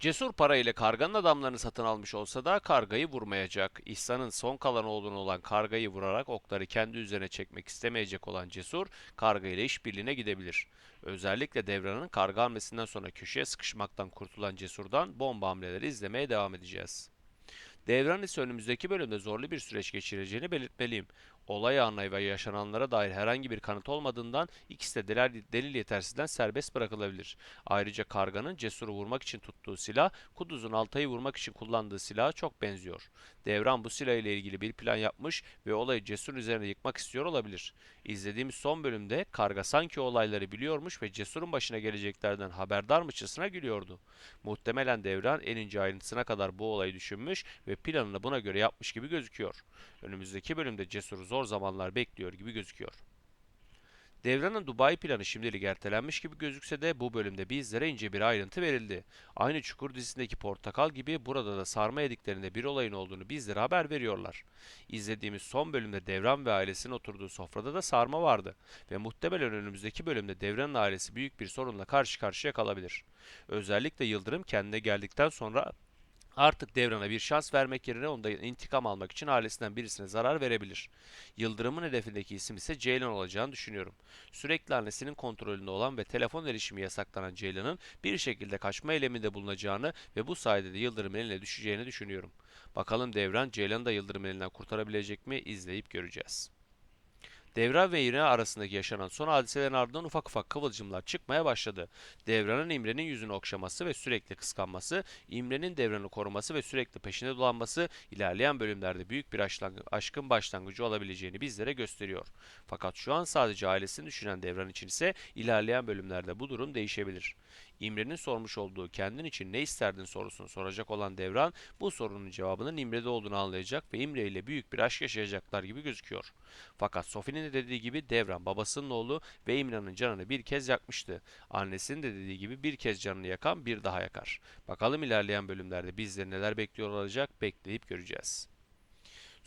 Cesur para ile karganın adamlarını satın almış olsa da kargayı vurmayacak. İhsan'ın son kalan oğlunu olan kargayı vurarak okları kendi üzerine çekmek istemeyecek olan Cesur, karga ile işbirliğine gidebilir. Özellikle Devran'ın karga hamlesinden sonra köşeye sıkışmaktan kurtulan Cesur'dan bomba hamleleri izlemeye devam edeceğiz. Devran ise önümüzdeki bölümde zorlu bir süreç geçireceğini belirtmeliyim. Olay anına ve yaşananlara dair herhangi bir kanıt olmadığından ikisi de delil, delil yetersizden serbest bırakılabilir. Ayrıca karganın cesuru vurmak için tuttuğu silah, Kuduz'un Altay'ı vurmak için kullandığı silaha çok benziyor. Devran bu silah ile ilgili bir plan yapmış ve olayı cesur üzerine yıkmak istiyor olabilir. İzlediğimiz son bölümde karga sanki olayları biliyormuş ve cesurun başına geleceklerden haberdarmışçasına gülüyordu. Muhtemelen Devran en ince ayrıntısına kadar bu olayı düşünmüş ve planını buna göre yapmış gibi gözüküyor. Önümüzdeki bölümde Cesur'u zor zamanlar bekliyor gibi gözüküyor. Devran'ın Dubai planı şimdilik ertelenmiş gibi gözükse de bu bölümde bizlere ince bir ayrıntı verildi. Aynı Çukur dizisindeki portakal gibi burada da sarma yediklerinde bir olayın olduğunu bizlere haber veriyorlar. İzlediğimiz son bölümde Devran ve ailesinin oturduğu sofrada da sarma vardı ve muhtemelen önümüzdeki bölümde Devran'ın ailesi büyük bir sorunla karşı karşıya kalabilir. Özellikle Yıldırım kendine geldikten sonra Artık Devran'a bir şans vermek yerine ondan intikam almak için ailesinden birisine zarar verebilir. Yıldırım'ın hedefindeki isim ise Ceylan olacağını düşünüyorum. Sürekli annesinin kontrolünde olan ve telefon erişimi yasaklanan Ceylan'ın bir şekilde kaçma eyleminde bulunacağını ve bu sayede de Yıldırım'ın eline düşeceğini düşünüyorum. Bakalım Devran Ceylan'ı da Yıldırım'ın elinden kurtarabilecek mi izleyip göreceğiz. Devran ve İmre arasındaki yaşanan son hadiselerin ardından ufak ufak kıvılcımlar çıkmaya başladı. Devran'ın İmre'nin yüzünü okşaması ve sürekli kıskanması, İmre'nin Devran'ı koruması ve sürekli peşinde dolanması ilerleyen bölümlerde büyük bir aşkın başlangıcı olabileceğini bizlere gösteriyor. Fakat şu an sadece ailesini düşünen Devran için ise ilerleyen bölümlerde bu durum değişebilir. İmre'nin sormuş olduğu kendin için ne isterdin sorusunu soracak olan Devran bu sorunun cevabının İmre'de olduğunu anlayacak ve İmre ile büyük bir aşk yaşayacaklar gibi gözüküyor. Fakat Sophie'nin de dediği gibi Devran babasının oğlu ve İmre'nin canını bir kez yakmıştı. Annesinin de dediği gibi bir kez canını yakan bir daha yakar. Bakalım ilerleyen bölümlerde bizleri neler bekliyor olacak bekleyip göreceğiz.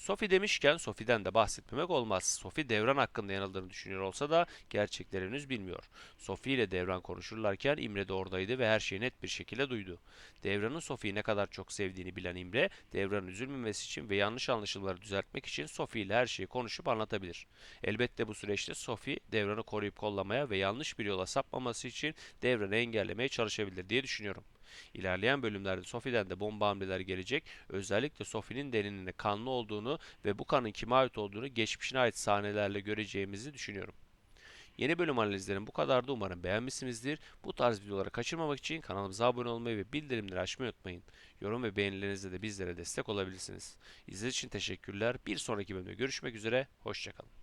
Sophie demişken Sophie'den de bahsetmemek olmaz. Sophie Devran hakkında yanıldığını düşünüyor olsa da gerçekleri henüz bilmiyor. Sophie ile Devran konuşurlarken İmre de oradaydı ve her şeyi net bir şekilde duydu. Devran'ın Sophie'yi ne kadar çok sevdiğini bilen İmre, Devran'ın üzülmemesi için ve yanlış anlaşılmaları düzeltmek için Sophie ile her şeyi konuşup anlatabilir. Elbette bu süreçte Sophie, Devran'ı koruyup kollamaya ve yanlış bir yola sapmaması için Devran'ı engellemeye çalışabilir diye düşünüyorum. İlerleyen bölümlerde Sophie'den de bomba hamleler gelecek. Özellikle Sophie'nin deninin kanlı olduğunu ve bu kanın kime ait olduğunu geçmişine ait sahnelerle göreceğimizi düşünüyorum. Yeni bölüm analizlerim bu kadardı. Umarım beğenmişsinizdir. Bu tarz videoları kaçırmamak için kanalımıza abone olmayı ve bildirimleri açmayı unutmayın. Yorum ve beğenilerinizle de bizlere destek olabilirsiniz. İzlediğiniz için teşekkürler. Bir sonraki bölümde görüşmek üzere. Hoşçakalın.